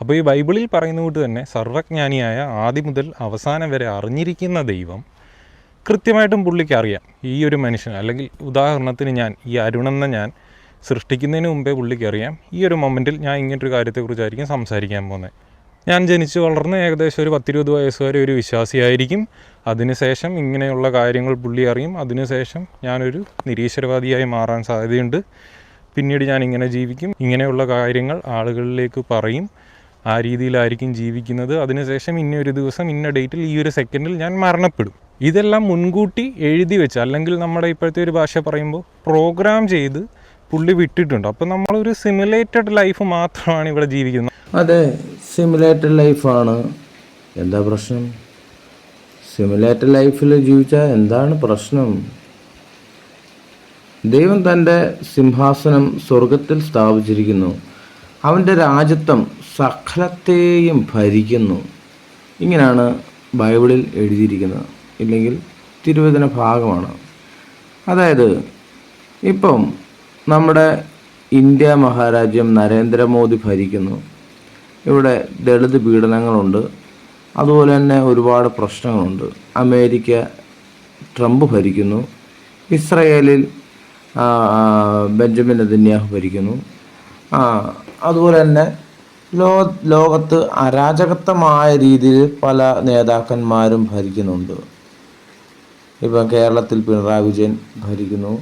അപ്പോൾ ഈ ബൈബിളിൽ പറയുന്ന കൂട്ട് തന്നെ സർവജ്ഞാനിയായ ആദ്യം മുതൽ അവസാനം വരെ അറിഞ്ഞിരിക്കുന്ന ദൈവം കൃത്യമായിട്ടും പുള്ളിക്ക് അറിയാം. ഈ ഒരു മനുഷ്യൻ അല്ലെങ്കിൽ ഉദാഹരണത്തിന് ഞാൻ ഈ അരുണെന്ന ഞാൻ സൃഷ്ടിക്കുന്നതിന് മുമ്പേ പുള്ളിക്ക് അറിയാം. ഈ ഒരു മൊമെന്റിൽ ഞാൻ ഇങ്ങനൊരു കാര്യത്തെക്കുറിച്ചായിരിക്കും സംസാരിക്കാൻ പോകുന്നത്. ഞാൻ ജനിച്ചു വളർന്ന് ഏകദേശം ഒരു പത്തിരുപത് വയസ്സ് വരെ ഒരു വിശ്വാസിയായിരിക്കും. അതിനുശേഷം ഇങ്ങനെയുള്ള കാര്യങ്ങൾ പുള്ളി അറിയും. അതിനുശേഷം ഞാനൊരു നിരീശ്വരവാദിയായി മാറാൻ സാധ്യതയുണ്ട്. പിന്നീട് ഞാൻ ഇങ്ങനെ ജീവിക്കും. ഇങ്ങനെയുള്ള കാര്യങ്ങൾ ആളുകളിലേക്ക് പറയും. ആ രീതിയിലായിരിക്കും ജീവിക്കുന്നത്. അതിനുശേഷം ഇന്നൊരു ദിവസം ഇന്ന ഡേറ്റിൽ ഈ ഒരു സെക്കൻഡിൽ ഞാൻ മരണപ്പെടും. ഇതെല്ലാം മുൻകൂട്ടി എഴുതി വെച്ച് അല്ലെങ്കിൽ നമ്മുടെ ഇപ്പോഴത്തെ ഒരു ഭാഷ പറയുമ്പോൾ പ്രോഗ്രാം ചെയ്ത് പുള്ളി വിട്ടിട്ടുണ്ട്. അപ്പം നമ്മളൊരു സിമുലേറ്റഡ് ലൈഫ് മാത്രമാണ് ഇവിടെ ജീവിക്കുന്നത്. അതെ സിമുലേറ്റഡ് ലൈഫാണ് എന്താ പ്രശ്നം? സിമുലേറ്റഡ് ലൈഫിൽ ജീവിച്ചാൽ എന്താണ് പ്രശ്നം? ദൈവം തന്റെ സിംഹാസനം സ്വർഗത്തിൽ സ്ഥാപിച്ചിരിക്കുന്നു. അവന്റെ രാജ്യത്വം സകലത്തെയും ഭരിക്കുന്നു. ഇങ്ങനെയാണ് ബൈബിളിൽ എഴുതിയിരിക്കുന്നത്. ഇല്ലെങ്കിൽ തിരുവചന ഭാഗമാണ്. അതായത് ഇപ്പം നമ്മുടെ ഇന്ത്യ മഹാരാജ്യം നരേന്ദ്രമോദി ഭരിക്കുന്നു. ഇവിടെ ദളിത് പീഡനങ്ങളുണ്ട്. അതുപോലെ തന്നെ ഒരുപാട് പ്രശ്നങ്ങളുണ്ട്. അമേരിക്ക ട്രംപ് ഭരിക്കുന്നു. ഇസ്രയേലിൽ ബെഞ്ചമിൻ നെതന്യാഹു ഭരിക്കുന്നു. അതുപോലെ തന്നെ ലോ ലോകത്ത് അരാജകത്വമായ രീതിയിൽ പല നേതാക്കന്മാരും ഭരിക്കുന്നുണ്ട്. ഇപ്പം കേരളത്തിൽ പിണറായി വിജയൻ ഭരിക്കുന്നു.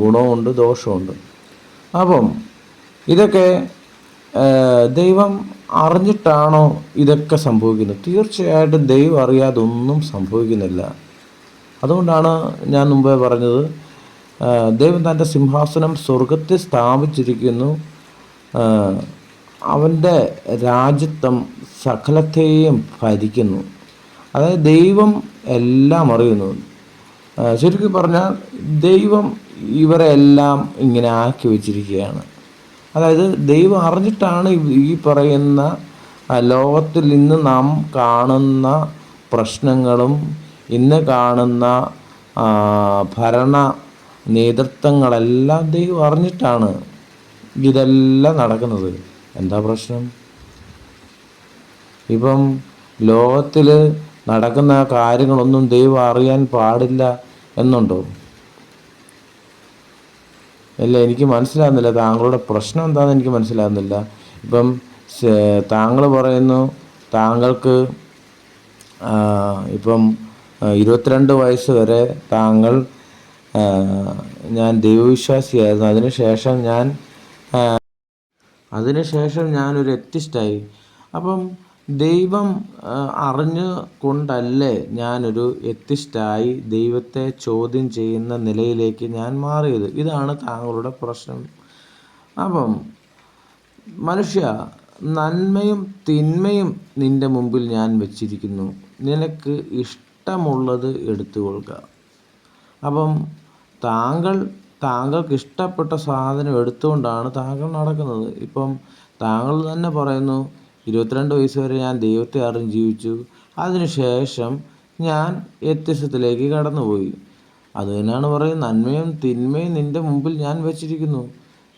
ഗുണമുണ്ട് ദോഷമുണ്ട് അപ്പം ഇതൊക്കെ ദൈവം അറിഞ്ഞിട്ടാണോ ഇതൊക്കെ സംഭവിക്കുന്നത്? തീർച്ചയായിട്ടും ദൈവം അറിയാതെ ഒന്നും സംഭവിക്കുന്നില്ല. അതുകൊണ്ടാണ് ഞാൻ മുമ്പേ പറഞ്ഞത് ദൈവം തന്റെ സിംഹാസനം സ്വർഗത്തിൽ സ്ഥാപിച്ചിരിക്കുന്നു. അവന്റെ രാജ്യത്വം സകലത്തെയും ഭരിക്കുന്നു. അതായത് ദൈവം എല്ലാം അറിയുന്നു. ശരിക്കും പറഞ്ഞാൽ ദൈവം ഇവരെ എല്ലാം ഇങ്ങനെ ആക്കി വെച്ചിരിക്കുകയാണ്. അതായത് ദൈവം അറിഞ്ഞിട്ടാണ് ഈ- പറയുന്ന ലോകത്തിൽ ഇന്ന് നാം കാണുന്ന പ്രശ്നങ്ങളും ഇന്ന് കാണുന്ന ഭരണ നേതൃത്വങ്ങളെല്ലാം ദൈവം അറിഞ്ഞിട്ടാണ് ഇതെല്ലാം നടക്കുന്നത്. എന്താ പ്രശ്നം? ഇപ്പം ലോകത്തിൽ നടക്കുന്ന കാര്യങ്ങളൊന്നും ദൈവം അറിയാൻ പാടില്ല എന്നുണ്ടോ? അല്ല എനിക്ക് മനസ്സിലാകുന്നില്ല. താങ്കളുടെ പ്രശ്നം എന്താണെന്ന് എനിക്ക് മനസ്സിലാകുന്നില്ല. ഇപ്പം താങ്കൾ പറയുന്നു താങ്കൾക്ക് ഇപ്പം ഇരുപത്തിരണ്ട് വയസ്സ് വരെ താങ്കൾ ഞാൻ ദൈവവിശ്വാസിയായിരുന്നു. അതിനുശേഷം ഞാൻ അതിനുശേഷം ഞാനൊരു എത്തിസ്റ്റായി. അപ്പം ദൈവം അറിഞ്ഞു കൊണ്ടല്ലേ ഞാനൊരു എത്തിസ്റ്റായി ദൈവത്തെ ചോദ്യം ചെയ്യുന്ന നിലയിലേക്ക് ഞാൻ മാറിയത്. ഇതാണ് താങ്കളുടെ പ്രശ്നം. അപ്പം മനുഷ്യ നന്മയും തിന്മയും നിന്റെ മുമ്പിൽ ഞാൻ വച്ചിരിക്കുന്നു. നിനക്ക് ഇഷ്ടമുള്ളത് എടുത്തുകൊള്ളുക. അപ്പം താങ്കൾ താങ്കൾക്ക് ഇഷ്ടപ്പെട്ട സാധനം എടുത്തുകൊണ്ടാണ് താങ്കൾ നടക്കുന്നത്. ഇപ്പം താങ്കൾ തന്നെ പറയുന്നു ഇരുപത്തിരണ്ട് വയസ്സ് വരെ ഞാൻ ദൈവത്തെ അറിഞ്ഞ് ജീവിച്ചു. അതിനുശേഷം ഞാൻ വ്യത്യസ്തത്തിലേക്ക് കടന്നുപോയി. അത് തന്നെയാണ് പറയുന്നത്. നന്മയും തിന്മയും നിന്റെ മുമ്പിൽ ഞാൻ വെച്ചിരിക്കുന്നു.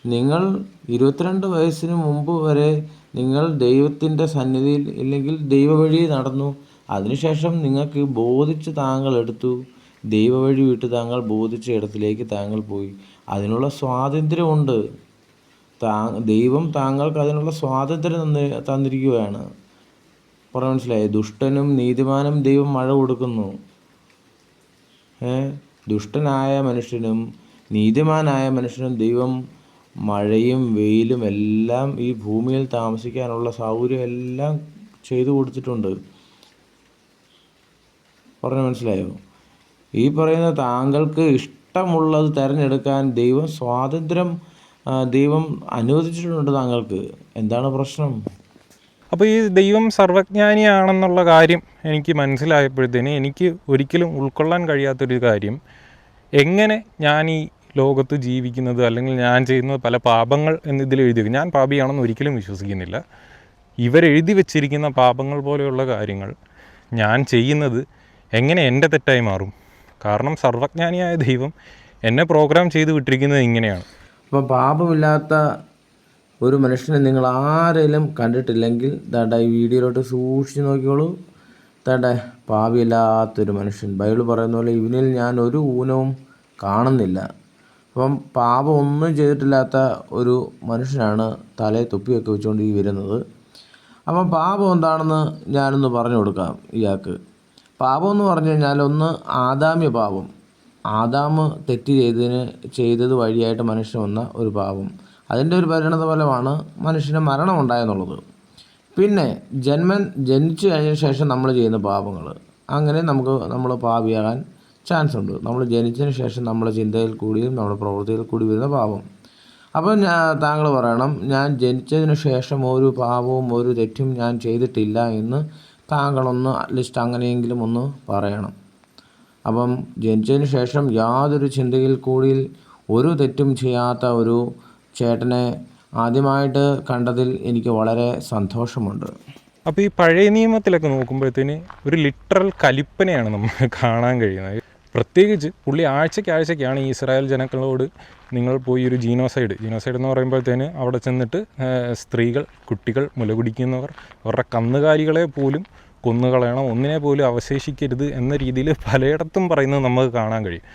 നിങ്ങൾ ഇരുപത്തിരണ്ട് വയസ്സിന് മുമ്പ് വരെ നിങ്ങൾ ദൈവത്തിന്റെ സന്നിധിയിൽ ഇല്ലെങ്കിൽ ദൈവവഴി നടന്നു. അതിനുശേഷം നിങ്ങൾക്ക് ബോധിച്ച് താങ്കൾ എടുത്തു. ദൈവ വഴി വിട്ട് താങ്കൾ ബോധിച്ച ഇടത്തിലേക്ക് താങ്കൾ പോയി. അതിനുള്ള സ്വാതന്ത്ര്യമുണ്ട്. താ ദൈവം താങ്കൾക്ക് അതിനുള്ള സ്വാതന്ത്ര്യം തന്നി തന്നിരിക്കുകയാണ്. പറഞ്ഞ മനസ്സിലായി? ദുഷ്ടനും നീതിമാനും ദൈവം മഴ കൊടുക്കുന്നു. ഏ? ദുഷ്ടനായ മനുഷ്യനും നീതിമാനായ മനുഷ്യനും ദൈവം മഴയും വെയിലും എല്ലാം ഈ ഭൂമിയിൽ താമസിക്കാനുള്ള സൗകര്യം എല്ലാം ചെയ്തു കൊടുത്തിട്ടുണ്ട്. പറഞ്ഞു മനസ്സിലായോ? ഈ പറയുന്ന താങ്കൾക്ക് ഇഷ്ടമുള്ളത് തിരഞ്ഞെടുക്കാൻ ദൈവം സ്വാതന്ത്ര്യം ദൈവം അനുവദിച്ചിട്ടുണ്ട് താങ്കൾക്ക്. എന്താണ് പ്രശ്നം? അപ്പോൾ ഈ ദൈവം സർവജ്ഞാനിയാണെന്നുള്ള കാര്യം എനിക്ക് മനസ്സിലായപ്പോഴത്തേന് എനിക്ക് ഒരിക്കലും ഉൾക്കൊള്ളാൻ കഴിയാത്തൊരു കാര്യം എങ്ങനെ ഞാൻ ഈ ലോകത്ത് ജീവിക്കുന്നത് അല്ലെങ്കിൽ ഞാൻ ചെയ്യുന്നത് പല പാപങ്ങൾ എന്നിതിൽ എഴുതി ഞാൻ പാപിയാണെന്ന് ഒരിക്കലും വിശ്വസിക്കുന്നില്ല. ഇവരെഴുതി വെച്ചിരിക്കുന്ന പാപങ്ങൾ പോലെയുള്ള കാര്യങ്ങൾ ഞാൻ ചെയ്യുന്നത് എങ്ങനെ എന്റെ തെറ്റായി മാറും? കാരണം സർവജ്ഞാനിയായ ദൈവം എന്നെ പ്രോഗ്രാം ചെയ്ത് വിട്ടിരിക്കുന്നത് ഇങ്ങനെയാണ്. അപ്പം പാപമില്ലാത്ത ഒരു മനുഷ്യനെ നിങ്ങൾ ആരെങ്കിലും കണ്ടിട്ടില്ലെങ്കിൽ ദാണ്ട ഈ വീഡിയോയിലോട്ട് സൂക്ഷിച്ച് നോക്കിക്കോളൂ. ദാണ്ട പാവിയില്ലാത്തൊരു മനുഷ്യൻ. ബൈബിൾ പറയുന്ന പോലെ ഇവനിൽ ഞാൻ ഒരു ഊനവും കാണുന്നില്ല. അപ്പം പാപം ഒന്നും ചെയ്തിട്ടില്ലാത്ത ഒരു മനുഷ്യനാണ് തലയെ തൊപ്പിയൊക്കെ വെച്ചുകൊണ്ട് ഈ വരുന്നത്. അപ്പം പാപം എന്താണെന്ന് ഞാനൊന്ന് പറഞ്ഞു കൊടുക്കാം ഇയാൾക്ക്. പാപം എന്ന് പറഞ്ഞു കഴിഞ്ഞാൽ ഒന്ന് ആദാമ്യ പാപം. ആദാമ് തെറ്റ് ചെയ്തതിന് ചെയ്തത് വഴിയായിട്ട് മനുഷ്യൻ വന്ന ഒരു പാപം. അതിന്റെ ഒരു പരിണത ഫലമാണ് മനുഷ്യന് മരണം ഉണ്ടായെന്നുള്ളത് പിന്നെ ജന്മൻ ജനിച്ചു കഴിഞ്ഞ ശേഷം നമ്മൾ ചെയ്യുന്ന പാപങ്ങൾ. അങ്ങനെ നമുക്ക് നമ്മൾ പാപിയാകാൻ ചാൻസ് ഉണ്ട് നമ്മൾ ജനിച്ചതിന് ശേഷം നമ്മുടെ ചിന്തയിൽ കൂടിയും നമ്മുടെ പ്രവൃത്തിയിൽ കൂടി വരുന്ന പാപം. അപ്പോൾ ഞാൻ താങ്കൾ പറയണം ഞാൻ ജനിച്ചതിന് ശേഷം ഒരു പാപവും ഒരു തെറ്റും ഞാൻ ചെയ്തിട്ടില്ല എന്ന് താങ്കളൊന്ന് അറ്റ്ലീസ്റ്റ് അങ്ങനെയെങ്കിലും ഒന്ന് പറയണം. അപ്പം ജനിച്ചതിന് ശേഷം യാതൊരു ചിന്തയിൽ കൂടി ഒരു തെറ്റും ചെയ്യാത്ത ഒരു ചേട്ടനെ ആദ്യമായിട്ട് കണ്ടതിൽ എനിക്ക് വളരെ സന്തോഷമുണ്ട്. അപ്പോൾ ഈ പഴയ നിയമത്തിലൊക്കെ നോക്കുമ്പോഴത്തേന് ഒരു ലിറ്ററൽ കലിപ്പനെയാണ് നമ്മൾ കാണാൻ കഴിയുന്നത്. പ്രത്യേകിച്ച് പുള്ളി ആഴ്ചയ്ക്ക് ആഴ്ചയ്ക്കാണ് ഇസ്രായേൽ ജനങ്ങളോട് നിങ്ങൾ പോയി ഒരു ജീനോസൈഡ്. ജീനോസൈഡ് എന്ന് പറയുമ്പോഴത്തേന് അവിടെ ചെന്നിട്ട് സ്ത്രീകൾ കുട്ടികൾ മുലകുടിക്കുന്നവർ അവരുടെ കന്നുകാലികളെ പോലും കൊന്നുകളയണം ഒന്നിനെ പോലും അവശേഷിക്കരുത് എന്ന രീതിയിൽ പലയിടത്തും പറയുന്നത് നമുക്ക് കാണാൻ കഴിയും.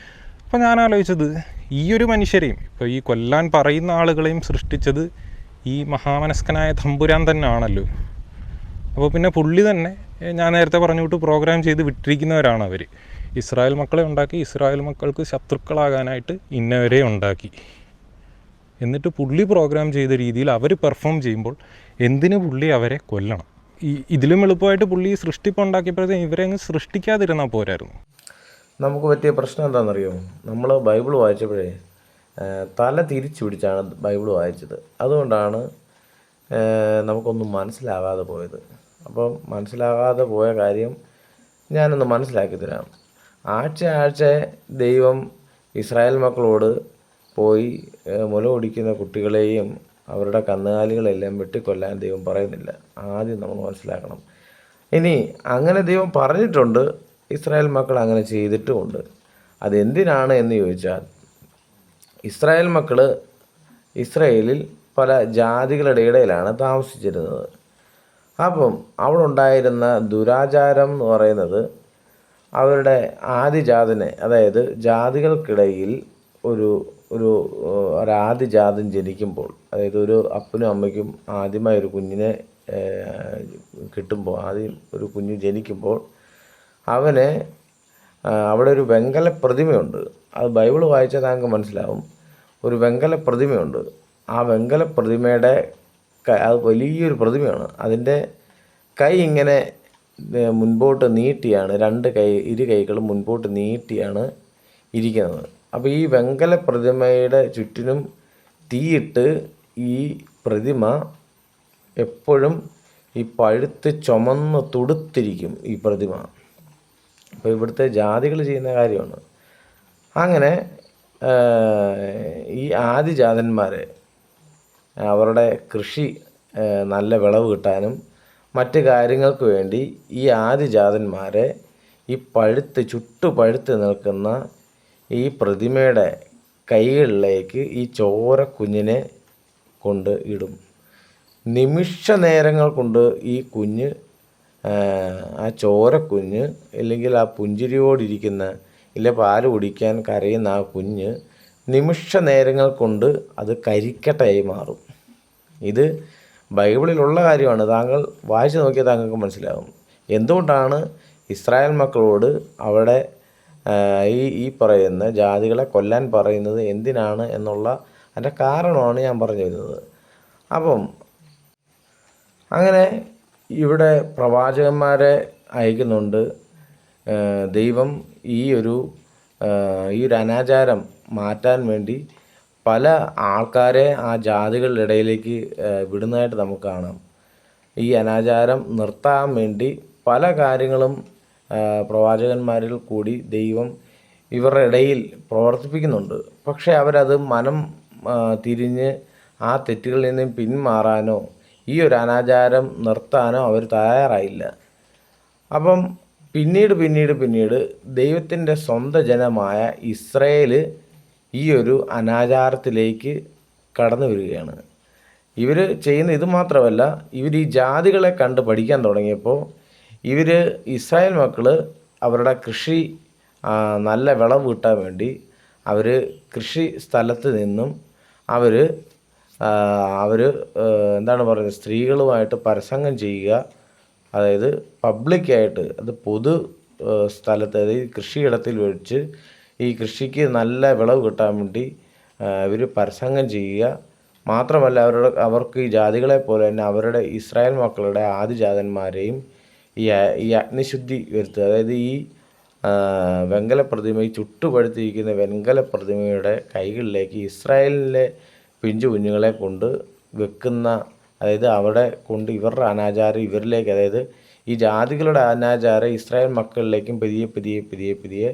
അപ്പോൾ ഞാൻ ആലോചിച്ചത് ഈ ഒരു മനുഷ്യരെയും ഇപ്പോൾ ഈ കൊല്ലാൻ പറയുന്ന ആളുകളെയും സൃഷ്ടിച്ചത് ഈ മഹാമനസ്കനായ തമ്പുരാൻ തന്നെ ആണല്ലോ അപ്പോൾ പിന്നെ പുള്ളി തന്നെ ഞാൻ നേരത്തെ പറഞ്ഞു വിട്ട് പ്രോഗ്രാം ചെയ്ത് വിട്ടിരിക്കുന്നവരാണ് അവർ ഇസ്രായേൽ മക്കളെ ഉണ്ടാക്കി ഇസ്രായേൽ മക്കൾക്ക് ശത്രുക്കളാകാനായിട്ട് ഇന്നവരെ ഉണ്ടാക്കി. എന്നിട്ട് പുള്ളി പ്രോഗ്രാം ചെയ്ത രീതിയിൽ അവർ പെർഫോം ചെയ്യുമ്പോൾ എന്തിനു പുള്ളി അവരെ കൊല്ലണം? ഈ ഇതിലും എളുപ്പമായിട്ട് പുള്ളി സൃഷ്ടിപ്പ് ഉണ്ടാക്കിയപ്പോഴത്തേക്കും ഇവരെ അങ്ങ് സൃഷ്ടിക്കാതിരുന്നാൽ പോരായിരുന്നു. നമുക്ക് പറ്റിയ പ്രശ്നം എന്താണെന്നറിയോ? നമ്മൾ ബൈബിൾ വായിച്ചപ്പോഴേ തല തിരിച്ചു പിടിച്ചാണ് ബൈബിൾ വായിച്ചത്. അതുകൊണ്ടാണ് നമുക്കൊന്നും മനസ്സിലാകാതെ പോയത്. അപ്പം മനസ്സിലാകാതെ പോയ കാര്യം ഞാനൊന്ന് മനസ്സിലാക്കി തരാം. ആഴ്ച ആഴ്ച ദൈവം ഇസ്രായേൽ മക്കളോട് പോയി മുല ഓടിക്കുന്ന കുട്ടികളെയും അവരുടെ കന്നുകാലികളെല്ലാം വെട്ടിക്കൊല്ലാൻ ദൈവം പറയുന്നില്ല. ആദ്യം നമ്മൾ മനസ്സിലാക്കണം. ഇനി അങ്ങനെ ദൈവം പറഞ്ഞിട്ടുണ്ട് ഇസ്രായേൽ മക്കൾ അങ്ങനെ ചെയ്തിട്ടുമുണ്ട്. അതെന്തിനാണ് എന്ന് ചോദിച്ചാൽ ഇസ്രായേൽ മക്കൾ ഇസ്രായേലിൽ പല ജാതികളുടെ ഇടയിലാണ് താമസിച്ചിരുന്നത്. അപ്പം അവിടെ ഉണ്ടായിരുന്ന ദുരാചാരം എന്ന് പറയുന്നത് അവരുടെ ആദിജാതനെ അതായത് ജാതികൾക്കിടയിൽ ഒരു ഒരു ഒരാദിജാതൻ ജനിക്കുമ്പോൾ അതായത് ഒരു അപ്പനും അമ്മയ്ക്കും ആദ്യമായി ഒരു കുഞ്ഞിനെ കിട്ടുമ്പോൾ ആദ്യം ഒരു കുഞ്ഞ് ജനിക്കുമ്പോൾ അവനെ അവിടെ ഒരു വെങ്കല പ്രതിമയുണ്ട്. അത് ബൈബിൾ വായിച്ചാൽ താങ്കൾക്ക് മനസ്സിലാവും. ഒരു വെങ്കല പ്രതിമയുണ്ട്. ആ വെങ്കല പ്രതിമയുടെ അത് വലിയൊരു പ്രതിമയാണ്. അതിന്റെ കൈ ഇങ്ങനെ മുൻപോട്ട് നീട്ടിയാണ് രണ്ട് കൈ ഇരു കൈകളും മുൻപോട്ട് നീട്ടിയാണ് ഇരിക്കുന്നത്. അപ്പോൾ ഈ വെങ്കല പ്രതിമയുടെ ചുറ്റിനും തീയിട്ട് ഈ പ്രതിമ എപ്പോഴും ഈ പഴുത്ത് ചുമന്ന് തുടുത്തിരിക്കും ഈ പ്രതിമ. അപ്പോൾ ഇവിടുത്തെ ജാതികൾ ചെയ്യുന്ന കാര്യമാണ്. അങ്ങനെ ഈ ആദിജാതന്മാരെ അവരുടെ കൃഷി നല്ല വിളവ് കിട്ടാനും മറ്റ് കാര്യങ്ങൾക്ക് വേണ്ടി ഈ ആദിജാതന്മാരെ ഈ പഴുത്ത് ചുട്ടു പഴുത്ത് നിൽക്കുന്ന ഈ പ്രതിമയുടെ കൈകളിലേക്ക് ഈ ചോര കുഞ്ഞിനെ കൊണ്ട് ഇടും. നിമിഷ നേരങ്ങൾ കൊണ്ട് ഈ കുഞ്ഞ് ആ, ചോരക്കുഞ്ഞ് അല്ലെങ്കിൽ ആ പുഞ്ചിരിയോടിരിക്കുന്ന ഇല്ല പാൽ കുടിക്കാൻ കരയുന്ന ആ കുഞ്ഞ് നിമിഷ നേരങ്ങൾ കൊണ്ട് അത് കരിക്കട്ടയായി മാറും. ഇത് ബൈബിളിലുള്ള കാര്യമാണ് താങ്കൾ വായിച്ചു നോക്കിയാൽ താങ്കൾക്ക് മനസ്സിലാകും. എന്തുകൊണ്ടാണ് ഇസ്രായേൽ മക്കളോട് അവിടെ ഈ ഈ പറയുന്ന ജാതികളെ കൊല്ലാൻ പറയുന്നത് എന്തിനാണ് എന്നുള്ള അതിന്റെ കാരണമാണ് ഞാൻ പറഞ്ഞു വരുന്നത്. അപ്പം അങ്ങനെ ഇവിടെ പ്രവാചകന്മാരെ അയക്കുന്നുണ്ട്. ദൈവം ഈ ഒരു ഈ ഒരു അനാചാരം മാറ്റാൻ വേണ്ടി പല ആൾക്കാരെ ആ ജാതികളുടെ ഇടയിലേക്ക് വിടുന്നതായിട്ട് നമുക്ക് കാണാം. ഈ അനാചാരം നിർത്താൻ വേണ്ടി പല കാര്യങ്ങളും പ്രവാചകന്മാരിൽ കൂടി ദൈവം ഇവരുടെ ഇടയിൽ പ്രവർത്തിപ്പിക്കുന്നുണ്ട്. പക്ഷേ അവരത് മനം തിരിഞ്ഞ് ആ തെറ്റുകളിൽ നിന്നും പിന്മാറാനോ ഈ ഒരു അനാചാരം നിർത്താനോ അവർ തയ്യാറായില്ല. അപ്പം പിന്നീട് പിന്നീട് പിന്നീട് ദൈവത്തിന്റെ സ്വന്തം ജനമായ ഇസ്രയേൽ ഈ ഒരു അനാചാരത്തിലേക്ക് കടന്നു വരികയാണ്. ഇവർ ചെയ്യുന്ന ഇത് മാത്രമല്ല ഇവർ ഈ ജാതികളെ കണ്ട് പഠിക്കാൻ തുടങ്ങിയപ്പോൾ ഇവർ ഇസ്രായേൽ മക്കൾ അവരുടെ കൃഷി നല്ല വിളവ് കിട്ടാൻ വേണ്ടി അവർ കൃഷി സ്ഥലത്ത് നിന്നും അവർ അവർ എന്താണ് പറയുന്നത് സ്ത്രീകളുമായിട്ട് പരസംഗം ചെയ്യുക അതായത് പബ്ലിക്കായിട്ട് അത് പൊതു സ്ഥലത്ത് അതായത് കൃഷിയിടത്തിൽ വെച്ച് ഈ കൃഷിക്ക് നല്ല വിളവ് കിട്ടാൻ വേണ്ടി ഇവർ പരസംഗം ചെയ്യുക. മാത്രമല്ല അവരുടെ അവർക്ക് ഈ ജാതികളെ പോലെ തന്നെ അവരുടെ ഇസ്രായേൽ മക്കളുടെ ആദിജാതന്മാരെയും ഈ ഈ അഗ്നിശുദ്ധി വരുത്തുക. അതായത് ഈ വെങ്കല പ്രതിമ ഈ ചുട്ടുപഴുത്തിരിക്കുന്ന വെങ്കല പ്രതിമയുടെ കൈകളിലേക്ക് ഇസ്രായേലിലെ പിഞ്ചു കുഞ്ഞുങ്ങളെ കൊണ്ട് വെക്കുന്ന അതായത് അവിടെ കൊണ്ട് ഇവരുടെ അനാചാരം ഇവരിലേക്ക് അതായത് ഈ ജാതികളുടെ അനാചാരം ഇസ്രായേൽ മക്കളിലേക്കും പതിയെ പതിയെ പതിയെ പതിയെ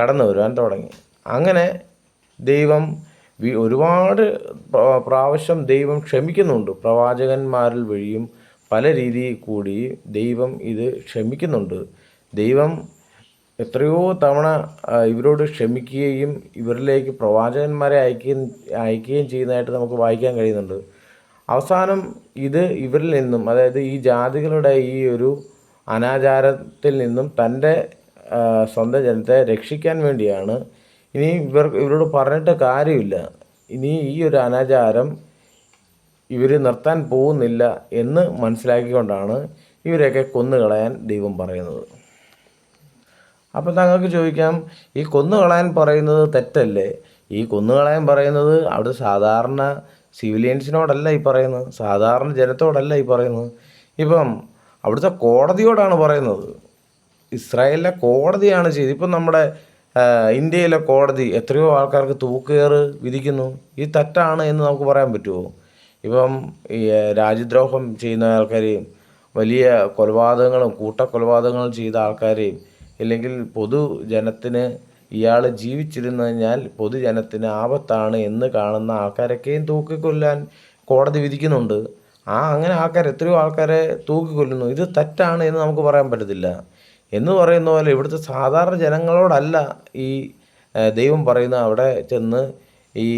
കടന്നു വരുവാൻ തുടങ്ങി. അങ്ങനെ ദൈവം ഒരുപാട് പ്രാവശ്യം ദൈവം ക്ഷമിക്കുന്നുണ്ട്. പ്രവാചകന്മാരിൽ വഴിയും പല രീതിയിൽ കൂടി ദൈവം ഇത് ക്ഷമിക്കുന്നുണ്ട്. ദൈവം എത്രയോ തവണ ഇവരോട് ക്ഷമിക്കുകയും ഇവരിലേക്ക് പ്രവാചകന്മാരെ അയക്കുകയും അയക്കുകയും ചെയ്യുന്നതായിട്ട് നമുക്ക് വായിക്കാൻ കഴിയുന്നുണ്ട്. അവസാനം ഇത് ഇവരിൽ നിന്നും അതായത് ഈ ജാതികളുടെ ഈ ഒരു അനാചാരത്തിൽ നിന്നും തന്റെ സ്വന്തം ജനത്തെ രക്ഷിക്കാൻ വേണ്ടിയാണ്. ഇനി ഇവർ ഇവരോട് പറഞ്ഞിട്ട് കാര്യമില്ല. ഇനി ഈ ഒരു അനാചാരം ഇവർ നിർത്താൻ പോകുന്നില്ല എന്ന് മനസ്സിലാക്കിക്കൊണ്ടാണ് ഇവരെയൊക്കെ കൊന്നുകളയാൻ ദൈവം പറയുന്നത്. അപ്പോൾ താങ്കൾക്ക് ചോദിക്കാം ഈ കൊന്നുകളയാൻ പറയുന്നത് തെറ്റല്ലേ? ഈ കൊന്നുകളയാൻ പറയുന്നത് അവിടെ സാധാരണ സിവിലിയൻസിനോടല്ല ഈ പറയുന്നത് സാധാരണ ജനത്തോടല്ല ഈ പറയുന്നത്. ഇപ്പം അവിടുത്തെ കോടതിയോടാണ് പറയുന്നത്. ഇസ്രായേലിലെ കോടതിയാണ് ചെയ്തത്. ഇപ്പം നമ്മുടെ ഇന്ത്യയിലെ കോടതി എത്രയോ ആൾക്കാർക്ക് തൂക്കുകയറ് വിധിക്കുന്നു. ഈ തെറ്റാണ് എന്ന് നമുക്ക് പറയാൻ പറ്റുമോ? ഇപ്പം ഈ രാജ്യദ്രോഹം ചെയ്യുന്ന ആൾക്കാരെയും വലിയ കൊലപാതകങ്ങളും കൂട്ടക്കൊലപാതകങ്ങളും ചെയ്ത ആൾക്കാരെയും ഇല്ലെങ്കിൽ പൊതുജനത്തിന് ഇയാൾ ജീവിച്ചിരുന്നു കഴിഞ്ഞാൽ പൊതുജനത്തിന് ആപത്താണ് എന്ന് കാണുന്ന ആൾക്കാരൊക്കെയും തൂക്കിക്കൊല്ലാൻ കോടതി വിധിക്കുന്നുണ്ട്. ആ അങ്ങനെ ആൾക്കാർ എത്രയോ ആൾക്കാരെ തൂക്കിക്കൊല്ലുന്നു. ഇത് തെറ്റാണ് എന്ന് നമുക്ക് പറയാൻ പറ്റത്തില്ല. എന്ന് പറയുന്ന പോലെ ഇവിടുത്തെ സാധാരണ ജനങ്ങളോടല്ല ഈ ദൈവം പറയുന്ന അവിടെ ചെന്ന് ഈ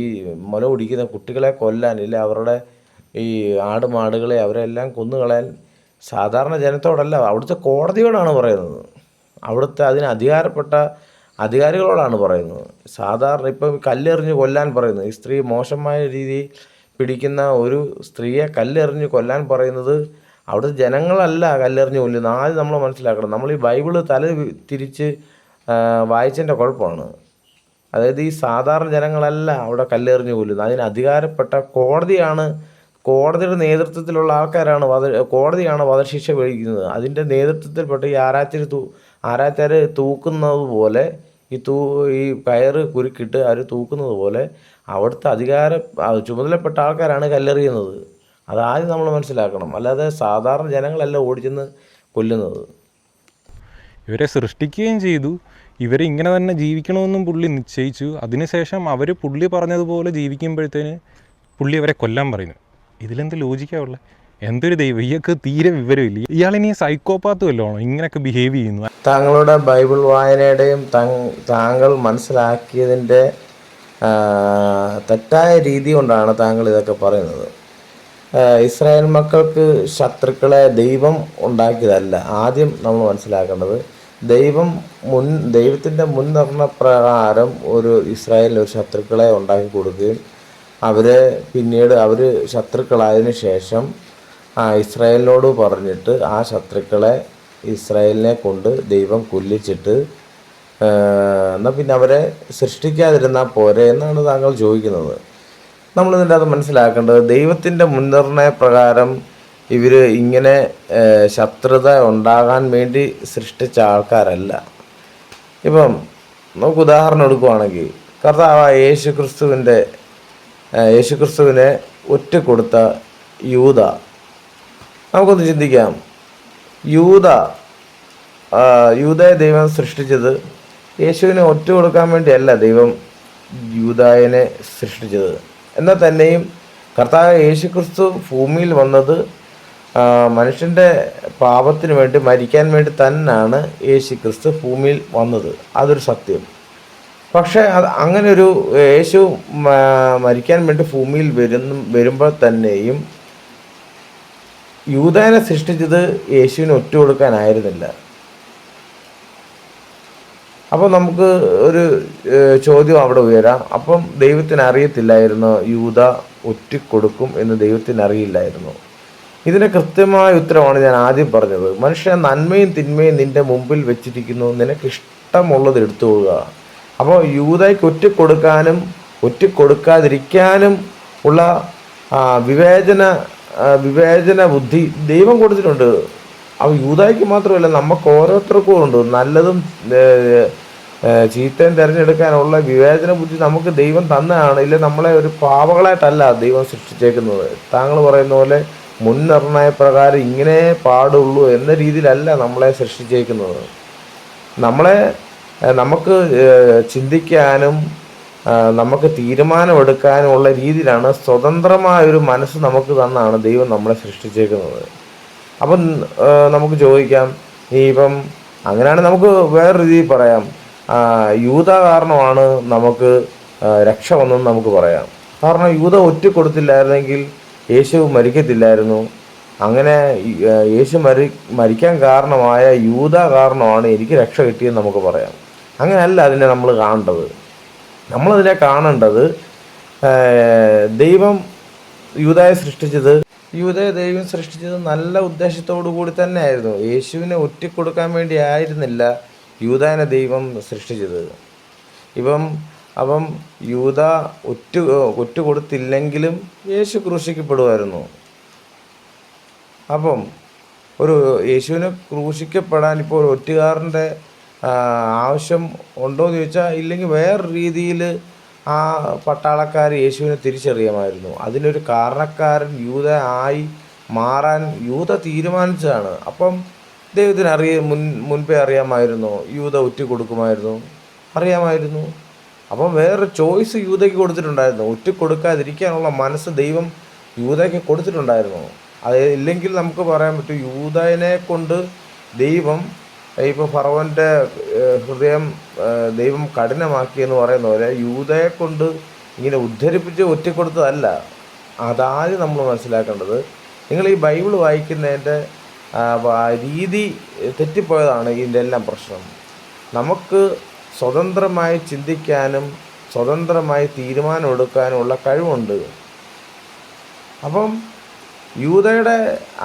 ഈ മുല കുടിക്കുന്ന കുട്ടികളെ കൊല്ലാൻ ഇല്ല അവരുടെ ഈ ആട് മാടുകളെ അവരെല്ലാം കൊന്നുകളയാൻ സാധാരണ ജനത്തോടല്ല അവിടുത്തെ കോടതിയോടാണ് പറയുന്നത്. അവിടുത്തെ അതിന് അധികാരപ്പെട്ട അധികാരികളോടാണ് പറയുന്നത്. സാധാരണ ഇപ്പം കല്ലെറിഞ്ഞ് കൊല്ലാൻ പറയുന്നത്. ഈ സ്ത്രീ മോശമായ രീതിയിൽ പിടിക്കുന്ന ഒരു സ്ത്രീയെ കല്ലെറിഞ്ഞ് കൊല്ലാൻ പറയുന്നത് അവിടുത്തെ ജനങ്ങളല്ല കല്ലെറിഞ്ഞ് കൊല്ലുന്നത് ആദ്യം നമ്മൾ മനസ്സിലാക്കണം. നമ്മൾ ഈ ബൈബിൾ തല തിരിച്ച് വായിച്ചതിന്റെ കുഴപ്പമാണ്. അതായത് ഈ സാധാരണ ജനങ്ങളല്ല അവിടെ കല്ലെറിഞ്ഞ് കൊല്ലുന്നത് അതിന് അധികാരപ്പെട്ട കോടതിയാണ് കോടതിയുടെ നേതൃത്വത്തിലുള്ള ആൾക്കാരാണ് വധ കോടതിയാണ് വധശിക്ഷ വിധിക്കുന്നത്. അതിന്റെ നേതൃത്വത്തിൽപ്പെട്ട് ഈ ആരാച്ചർ തൂ ആരാച്ചാർ തൂക്കുന്നത് പോലെ ഈ തൂ ഈ കയറ് കുരുക്കിട്ട് അവർ തൂക്കുന്നത് പോലെ അവിടുത്തെ അധികാര ചുമതലപ്പെട്ട ആൾക്കാരാണ് കല്ലെറിയുന്നത്. അതാദ്യം നമ്മൾ മനസ്സിലാക്കണം. അല്ലാതെ സാധാരണ ജനങ്ങളല്ല ഓടിച്ചെന്ന് കൊല്ലുന്നത്. ഇവരെ സൃഷ്ടിക്കുകയും ചെയ്തു. ഇവരെ ഇങ്ങനെ തന്നെ ജീവിക്കണമെന്നും പുള്ളി നിശ്ചയിച്ചു. അതിനുശേഷം അവർ പുള്ളി പറഞ്ഞതുപോലെ ജീവിക്കുമ്പോഴത്തേന് പുള്ളി അവരെ കൊല്ലാൻ പറയുന്നു. ഇതിലെന്ത് ലോജിക്കാവുള്ള എന്തൊരു ദൈവം? ഇയാൾക്ക് തീരെ വിവരമില്ല. ഇയാളിനി സൈക്കോപാത്ത് വല്ലതാണോ ഇങ്ങനെയൊക്കെ ബിഹേവ് ചെയ്യുന്നു. താങ്കളുടെ ബൈബിൾ വായനയുടെയും താങ്- താങ്കൾ മനസ്സിലാക്കിയതിന്റെ തെറ്റായ രീതി കൊണ്ടാണ് താങ്കൾ ഇതൊക്കെ പറയുന്നത്. ഇസ്രായേൽ മക്കൾക്ക് ശത്രുക്കളെ ദൈവം ഉണ്ടാക്കിയതല്ല. ആദ്യം നമ്മൾ മനസ്സിലാക്കേണ്ടത് ദൈവം മുൻ ദൈവത്തിന്റെ മുൻനിർണ പ്രകാരം ഒരു ഇസ്രായേലിൽ ഒരു ശത്രുക്കളെ ഉണ്ടാക്കി കൊടുക്കുകയും അവരെ പിന്നീട് അവർ ശത്രുക്കളായതിനു ശേഷം ഇസ്രായേലിനോട് പറഞ്ഞിട്ട് ആ ശത്രുക്കളെ ഇസ്രായേലിനെ കൊണ്ട് ദൈവം കൊല്ലിച്ചിട്ട് എന്നാൽ പിന്നെ അവരെ സൃഷ്ടിക്കാതിരുന്നാൽ പോരെ എന്നാണ് താങ്കൾ ചോദിക്കുന്നത്. നമ്മളിതിന്റെ അത് മനസ്സിലാക്കേണ്ടത് ദൈവത്തിന്റെ മുൻനിർണയ പ്രകാരം ഇവർ ഇങ്ങനെ ശത്രുത ഉണ്ടാകാൻ വേണ്ടി സൃഷ്ടിച്ച ആൾക്കാരല്ല. ഇപ്പം നമുക്ക് ഉദാഹരണം എടുക്കുവാണെങ്കിൽ കർത്താവ് യേശു ക്രിസ്തുവിന്റെ യേശു ക്രിസ്തുവിനെ ഒറ്റ കൊടുത്ത യൂത. നമുക്കൊന്ന് ചിന്തിക്കാം. യൂത യൂതയെ ദൈവം സൃഷ്ടിച്ചത് യേശുവിനെ ഒറ്റ കൊടുക്കാൻ വേണ്ടിയല്ല ദൈവം യൂതായനെ സൃഷ്ടിച്ചത്. എന്നാൽ തന്നെയും കർത്താവ് യേശു ക്രിസ്തു ഭൂമിയിൽ വന്നത് മനുഷ്യന്റെ പാപത്തിന് വേണ്ടി മരിക്കാൻ വേണ്ടി തന്നെയാണ് യേശു ക്രിസ്തു ഭൂമിയിൽ വന്നത്. അതൊരു സത്യം. പക്ഷേ അത് അങ്ങനൊരു യേശു മരിക്കാൻ വേണ്ടി ഭൂമിയിൽ വരുന്ന വരുമ്പോൾ തന്നെയും യൂതാനെ സൃഷ്ടിച്ചത് യേശുവിന് ഒറ്റ കൊടുക്കാനായിരുന്നില്ല. അപ്പോൾ നമുക്ക് ഒരു ചോദ്യം അവിടെ ഉയരാം. അപ്പം ദൈവത്തിന് അറിയത്തില്ലായിരുന്നു യൂത ഒറ്റിക്കൊടുക്കും എന്ന് ദൈവത്തിന് അറിയില്ലായിരുന്നു ഇതിന് കൃത്യമായ ഉത്തരമാണ് ഞാൻ ആദ്യം പറഞ്ഞത്. മനുഷ്യ നന്മയും തിന്മയും നിന്റെ മുമ്പിൽ വെച്ചിരിക്കുന്നു. നിനക്ക് ഇഷ്ടമുള്ളത് എടുത്തു കൊള്ളുക അപ്പോൾ യൂതയ്ക്ക് ഒറ്റക്കൊടുക്കാനും ഒറ്റക്കൊടുക്കാതിരിക്കാനും ഉള്ള വിവേചന വിവേചന ബുദ്ധി ദൈവം കൊടുത്തിട്ടുണ്ട്. അവ യൂതായ്ക്ക് മാത്രമല്ല നമുക്ക് ഓരോരുത്തർക്കും ഉണ്ട്. നല്ലതും ചീത്തയും തിരഞ്ഞെടുക്കാനുള്ള വിവേചന ബുദ്ധി നമുക്ക് ദൈവം തന്നതാണ് ഇല്ല നമ്മളെ ഒരു പാവകളായിട്ടല്ല ദൈവം സൃഷ്ടിച്ചേക്കുന്നത്. താങ്കൾ പറയുന്ന പോലെ മുൻനിർണയ പ്രകാരം ഇങ്ങനെ പാടുള്ളൂ എന്ന രീതിയിലല്ല നമ്മളെ സൃഷ്ടിച്ചേക്കുന്നത്. നമ്മളെ നമുക്ക് ചിന്തിക്കാനും നമുക്ക് തീരുമാനമെടുക്കാനും ഉള്ള രീതിയിലാണ് സ്വതന്ത്രമായ ഒരു മനസ്സ് നമുക്ക് തന്നാണ് ദൈവം നമ്മളെ സൃഷ്ടിച്ചേക്കുന്നത്. അപ്പം നമുക്ക് ചോദിക്കാം ഇപ്പം അങ്ങനെയാണെങ്കിൽ നമുക്ക് വേറെ രീതിയിൽ പറയാം. യൂത കാരണമാണ് നമുക്ക് രക്ഷ വന്നെന്ന് നമുക്ക് പറയാം. കാരണം യൂത ഒറ്റ കൊടുത്തില്ലായിരുന്നെങ്കിൽ യേശു മരിക്കത്തില്ലായിരുന്നു. അങ്ങനെ യേശു മരി മരിക്കാൻ കാരണമായ യൂത കാരണമാണ് എനിക്ക് രക്ഷ കിട്ടിയെന്ന് നമുക്ക് പറയാം. അങ്ങനെയല്ല അതിനെ നമ്മൾ കാണേണ്ടത്. നമ്മളതിനെ കാണേണ്ടത് ദൈവം യൂതയെ സൃഷ്ടിച്ചത് യൂതയെ ദൈവം സൃഷ്ടിച്ചത് നല്ല ഉദ്ദേശത്തോടു കൂടി തന്നെയായിരുന്നു. യേശുവിനെ ഒറ്റിക്കൊടുക്കാൻ വേണ്ടി ആയിരുന്നില്ല. യൂതാനെ ദൈവം സൃഷ്ടിച്ചത്. ഇപ്പം അപ്പം യൂത ഒറ്റ ഒറ്റ കൊടുത്തില്ലെങ്കിലും യേശു ക്രൂശിക്കപ്പെടുമായിരുന്നു. അപ്പം ഒരു യേശുവിനെ ക്രൂശിക്കപ്പെടാൻ ഇപ്പോൾ ഒറ്റുകാരന്റെ ആവശ്യം ഉണ്ടോ എന്ന് ചോദിച്ചാൽ ഇല്ലെങ്കിൽ വേറെ രീതിയിൽ ആ പട്ടാളക്കാർ യേശുവിനെ തിരിച്ചറിയാമായിരുന്നു. അതിനൊരു കാരണക്കാരൻ യൂത ആയി മാറാൻ യൂത തീരുമാനിച്ചതാണ്. അപ്പം ദൈവത്തിന് അറിയ മുൻ മുൻപേ അറിയാമായിരുന്നോ യൂത ഒറ്റ കൊടുക്കുമായിരുന്നു. അറിയാമായിരുന്നു. അപ്പം വേറെ ചോയ്സ് യൂതയ്ക്ക് കൊടുത്തിട്ടുണ്ടായിരുന്നു. ഒറ്റ കൊടുക്കാതിരിക്കാനുള്ള മനസ്സ് ദൈവം യൂതയ്ക്ക് കൊടുത്തിട്ടുണ്ടായിരുന്നു. അത് ഇല്ലെങ്കിൽ നമുക്ക് പറയാൻ പറ്റും യൂതനെ കൊണ്ട് ദൈവം ഇപ്പോൾ ഫറവന്റെ ഹൃദയം ദൈവം കഠിനമാക്കി എന്ന് പറയുന്ന പോലെ യൂതയെ കൊണ്ട് ഇങ്ങനെ ഉദ്ധരിപ്പിച്ച് ഒറ്റക്കൊടുത്തതല്ല അതാദ്യം നമ്മൾ മനസ്സിലാക്കേണ്ടത് നിങ്ങൾ ഈ ബൈബിൾ വായിക്കുന്നതിന്റെ രീതി തെറ്റിപ്പോയതാണ് ഇതിന്റെ എല്ലാം പ്രശ്നം. നമുക്ക് സ്വതന്ത്രമായി ചിന്തിക്കാനും സ്വതന്ത്രമായി തീരുമാനമെടുക്കാനുമുള്ള കഴിവുണ്ട്. അപ്പം യൂതയുടെ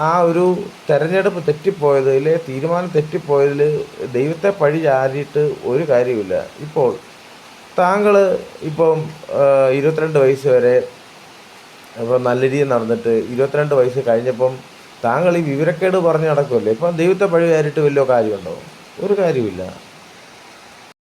ആ ഒരു തെരഞ്ഞെടുപ്പ് തെറ്റിപ്പോയതിൽ തീരുമാനം തെറ്റിപ്പോയതിൽ ദൈവത്തെ പഴി ചാരിയിട്ട് ഒരു കാര്യമില്ല ഇപ്പോൾ താങ്കൾ ഇപ്പം ഇരുപത്തിരണ്ട് വയസ്സ് വരെ ഇപ്പം നല്ല രീതിയിൽ നടന്നിട്ട് ഇരുപത്തിരണ്ട് വയസ്സ് കഴിഞ്ഞപ്പം താങ്കൾ ഈ വിവരക്കേട് പറഞ്ഞ് നടക്കുമല്ലേ ഇപ്പം ദൈവത്തെ പഴി കയറിയിട്ട് കാര്യമുണ്ടോ? ഒരു കാര്യമില്ല